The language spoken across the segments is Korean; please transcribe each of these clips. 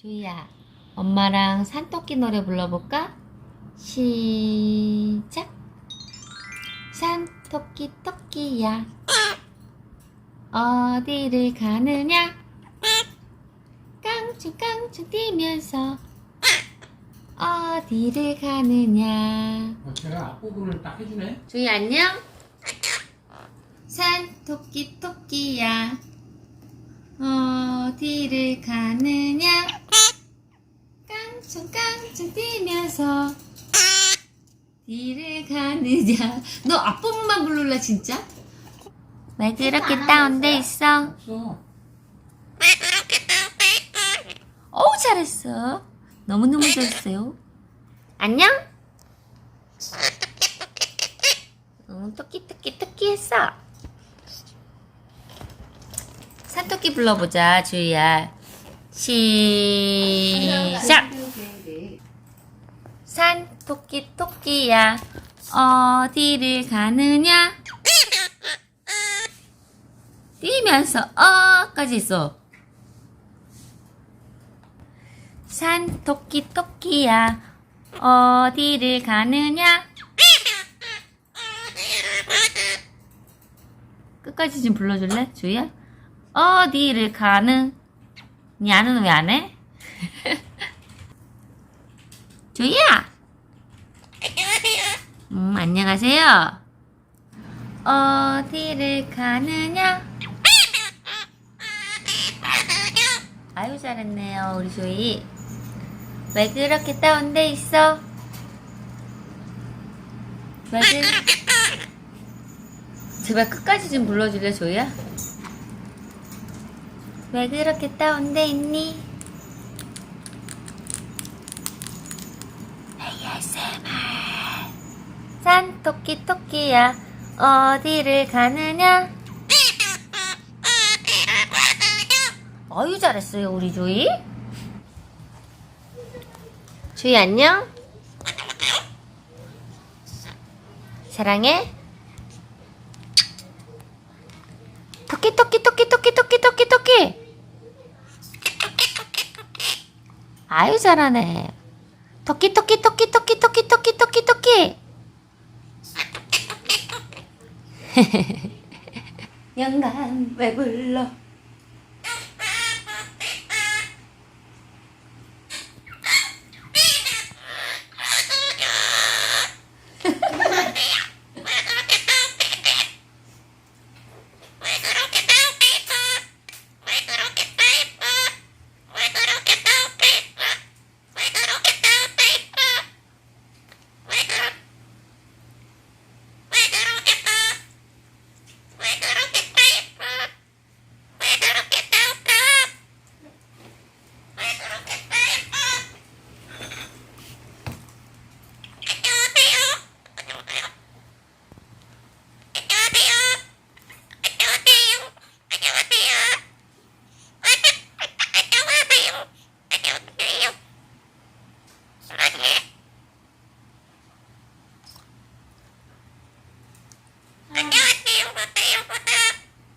조이야, 엄마랑 산토끼 노래 불러볼까? 시작. 산토끼 토끼야, 어디를 가느냐? 깡충깡충 뛰면서 어디를 가느냐? 어, 제가 앞부분을 딱 해주네. 조이 안녕? 산토끼 토끼야 어디를 가느냐 깡충깡충 뛰면서 어디를 가느냐 너 앞부분만 부를래 진짜? 왜 그렇게 다운돼 있어? 없어. 어우 잘했어 너무너무 잘했어요 안녕? 응, 토끼 토끼 토끼 했어 산토끼 불러보자 주희야 시작 산 토끼 토끼야. 어디를 가느냐? 뛰면서 어까지 있어. 산 토끼 토끼야. 어디를 가느냐? 끝까지 좀 불러줄래 주희야? 어디를 가는 야는 왜 안 해? 주희야 음 안녕하세요 어디를 가느냐 아유 잘했네요 우리 조이 왜 그렇게 다운돼 있어? 왜 그... 제발 끝까지 좀 불러줄래 조이야? 왜 그렇게 다운돼 있니? 산 토끼 토끼야 어디를 가느냐? 어유 잘했어요 우리 조이 조이 안녕 사랑해 토끼 토끼 토끼 토끼 토끼 토끼 토끼 아유 잘하네 토끼 토끼 토끼 토끼 토끼 토끼 토끼 토끼 영감 왜 불러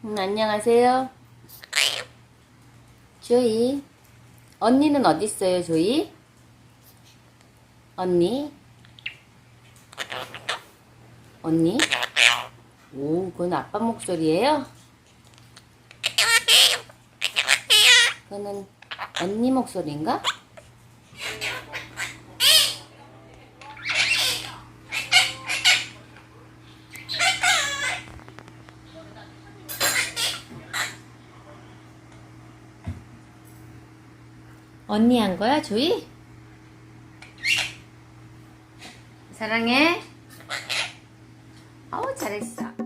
음, 안녕하세요. 조이. 언니는 어디 있어요, 조이? 언니? 언니? 오, 그건 아빠 목소리예요? 그거는 언니 목소리인가? 언니 한 거야, 조이? 사랑해. 어우, 잘했어.